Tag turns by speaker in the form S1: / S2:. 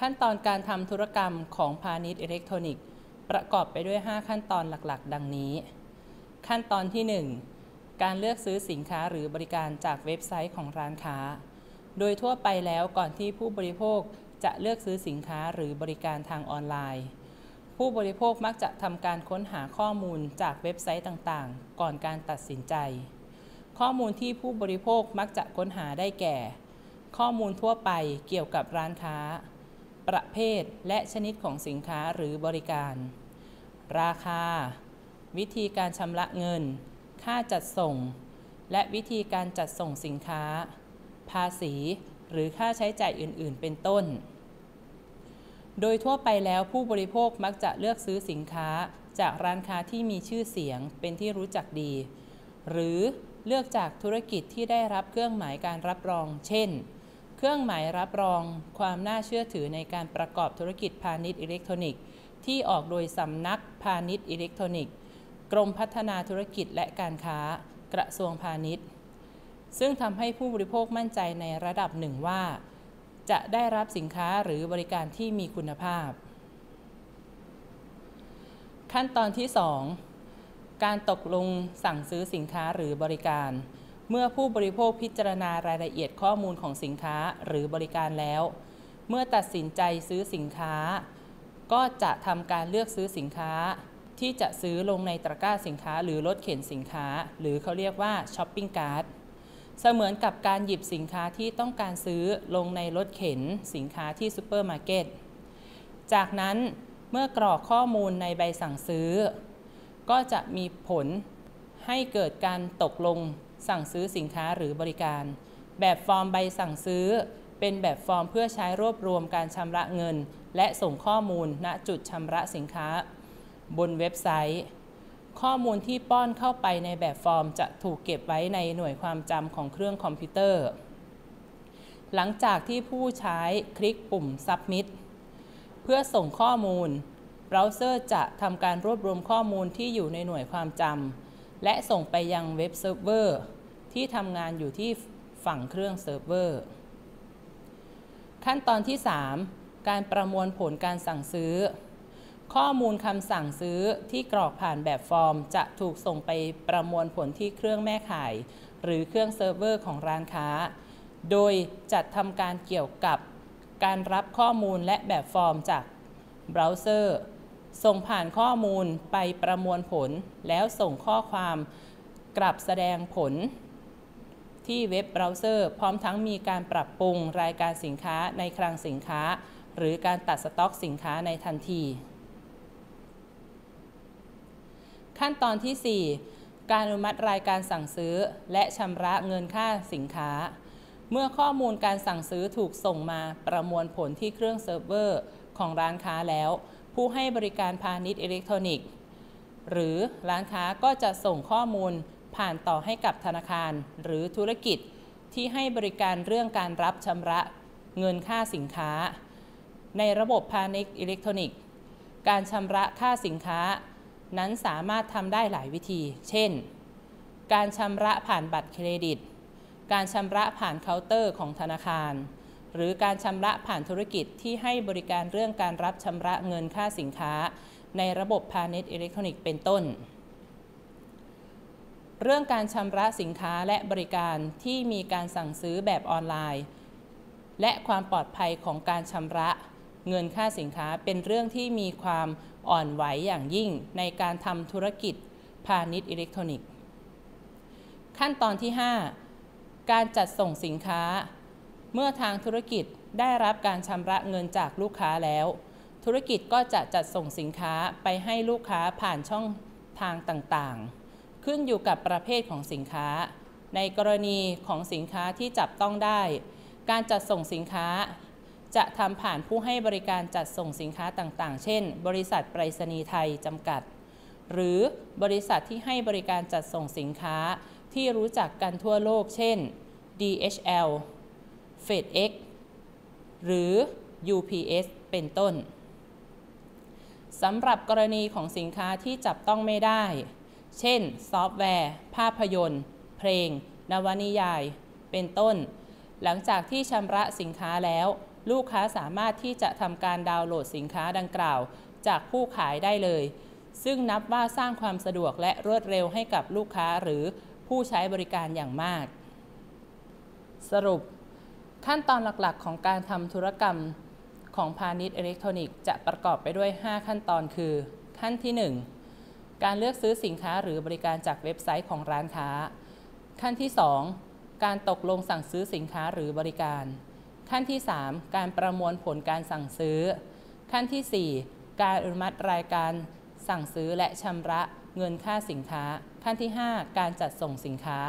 S1: ขั้นตอนการทำธุรกรรมของพาณิชย์อิเล็กทรอนิกส์ ประกอบไปด้วย 5 ขั้นตอนหลักๆ ดังนี้ ขั้นตอนที่ 1 การเลือกซื้อสินค้าหรือบริการจากเว็บไซต์ของร้านค้า โดยทั่วไปแล้วก่อนที่ผู้บริโภคจะเลือกซื้อสินค้าหรือบริการทางออนไลน์ ผู้บริโภคมักจะทำการค้นหาข้อมูลจากเว็บไซต์ต่างๆ ก่อนการตัดสินใจ ข้อมูลที่ผู้บริโภคมักจะค้นหาได้แก่ ข้อมูลทั่วไปเกี่ยวกับร้านค้า ประเภทและชนิดของสินค้าหรือบริการ ราคา วิธีการชำระเงิน ค่าจัดส่ง และวิธีการจัดส่งสินค้า ภาษี หรือค่าใช้จ่ายอื่น ๆ เป็นต้น โดยทั่วไปแล้วผู้บริโภคมักจะเลือกซื้อสินค้าจากร้านค้าที่มีชื่อเสียงเป็นที่รู้จักดี หรือเลือกจากธุรกิจที่ได้รับเครื่องหมายการรับรอง เช่น เครื่องหมายรับรองความน่าเชื่อถือในการประกอบธุรกิจพาณิชย์อิเล็กทรอนิกส์ ที่ออกโดยสำนักพาณิชย์อิเล็กทรอนิกส์ กรมพัฒนาธุรกิจและการค้ากระทรวงพาณิชย์ ซึ่งทำให้ผู้บริโภคมั่นใจในระดับหนึ่งว่า จะได้รับสินค้าหรือบริการที่มีคุณภาพ ขั้นตอนที่ 2 การตกลงสั่งซื้อสินค้าหรือบริการ เมื่อผู้บริโภคพิจารณารายละเอียดข้อมูลของสินค้าหรือบริการแล้ว เมื่อตัดสินใจซื้อสินค้า ก็จะทำการเลือกซื้อสินค้า ที่จะซื้อลงในตะกร้าสินค้า หรือรถเข็นสินค้า หรือเขาเรียกว่าช้อปปิ้งการ์ดเสมือนกับการหยิบสินค้าที่ต้องการซื้อลงในรถเข็นสินค้าที่ซูเปอร์มาร์เก็ต จากนั้นเมื่อกรอกข้อมูลในใบสั่งซื้อ ก็จะมีผลให้เกิดการตกลง สั่งซื้อสินค้าหรือบริการ แบบฟอร์มใบสั่งซื้อ เป็นแบบฟอร์มเพื่อใช้รวบรวมการชำระเงิน และส่งข้อมูลณจุดชำระสินค้า บนเว็บไซต์ ข้อมูลที่ป้อนเข้าไปในแบบฟอร์มจะถูกเก็บไว้ในหน่วยความจำของเครื่องคอมพิวเตอร์ หลังจากที่ผู้ใช้คลิกปุ่ม Submit เพื่อส่งข้อมูลเบราว์เซอร์จะทำการรวบรวมข้อมูลที่อยู่ในหน่วยความจำและส่งไปยังเว็บเซิร์ฟเวอร์ ที่ทำงานอยู่ที่ฝั่งเครื่องเซิร์ฟเวอร์ ขั้นตอนที่ 3 การประมวลผลการสั่งซื้อ ข้อมูลคำสั่งซื้อที่กรอกผ่านแบบฟอร์ม จะถูกส่งไปประมวลผลที่เครื่องแม่ข่าย หรือเครื่องเซิร์ฟเวอร์ของร้านค้า โดยจัดทำการเกี่ยวกับการรับข้อมูลและแบบฟอร์มจากเบราว์เซอร์ส่งผ่านข้อมูลไปประมวลผล แล้วส่งข้อความกลับแสดงผล ที่เว็บเบราว์เซอร์ พร้อมทั้งมีการปรับปรุงรายการสินค้าในคลังสินค้า หรือการตัดสต็อกสินค้าในทันที ขั้นตอนที่ 4 การอนุมัติรายการสั่งซื้อ และชำระเงินค่าสินค้า เมื่อข้อมูลการสั่งซื้อถูกส่งมาประมวลผลที่เครื่องเซิร์ฟเวอร์ของร้านค้าแล้ว ผู้ให้บริการพาณิชย์อิเล็กทรอนิกส์ หรือร้านค้าก็จะส่งข้อมูล ผ่านต่อให้กับธนาคารหรือธุรกิจที่ให้บริการเรื่องการรับชำระเงินค่าสินค้า ในระบบพาณิชย์อิเล็กทรอนิกส์ การชำระค่าสินค้า นั้นสามารถทำได้หลายวิธี เช่น การชำระผ่านบัตรเครดิต การชำระผ่านเคาน์เตอร์ของธนาคาร หรือการชำระผ่านธุรกิจที่ให้บริการเรื่องการรับชำระเงินค่าสินค้า ในระบบพาณิชย์อิเล็กทรอนิกส์เป็นต้น เรื่องการชำระสินค้าและบริการที่มีการสั่งซื้อแบบออนไลน์ และความปลอดภัยของการชำระเงินค่าสินค้าเป็นเรื่องที่มีความอ่อนไหวอย่างยิ่งในการทำธุรกิจพาณิชย์อิเล็กทรอนิกส์ ขั้นตอนที่ 5 การจัดส่งสินค้า เมื่อทางธุรกิจได้รับการชำระเงินจากลูกค้าแล้ว ธุรกิจก็จะจัดส่งสินค้าไปให้ลูกค้าผ่านช่องทางต่างๆ ขึ้นอยู่กับประเภทของสินค้า ในกรณีของสินค้าที่จับต้องได้ การจัดส่งสินค้า จะทำผ่านผู้ให้บริการจัดส่งสินค้าต่างๆ เช่น บริษัทไปรษณีย์ไทยจำกัด หรือบริษัทที่ให้บริการจัดส่งสินค้าที่รู้จักกันทั่วโลก เช่น DHL FedEx หรือ UPS เป็นต้นสำหรับกรณีของสินค้าที่จับต้องไม่ได้ เช่น ซอฟต์แวร์ ภาพยนตร์ เพลง นวนิยาย เป็นต้น หลังจากที่ชำระสินค้าแล้ว ลูกค้าสามารถที่จะทำการดาวน์โหลดสินค้าดังกล่าว จากผู้ขายได้เลย ซึ่งนับว่าสร้างความสะดวกและรวดเร็วให้กับลูกค้าหรือผู้ใช้บริการอย่างมาก สรุป ขั้นตอนหลักๆ ของการทำธุรกรรมของพาณิชย์อิเล็กทรอนิกส์จะประกอบไปด้วย 5 ขั้นตอนคือ ขั้นที่ 1 การเลือกซื้อสินค้าหรือบริการจากเว็บไซต์ของร้านค้า ขั้นที่ 2 การตกลงสั่งซื้อสินค้าหรือบริการ ขั้นที่ 3 การประมวลผลการสั่งซื้อ ขั้นที่ 4 การอนุมัติรายการสั่งซื้อและชำระเงินค่าสินค้า ขั้นที่ 5 การจัดส่งสินค้า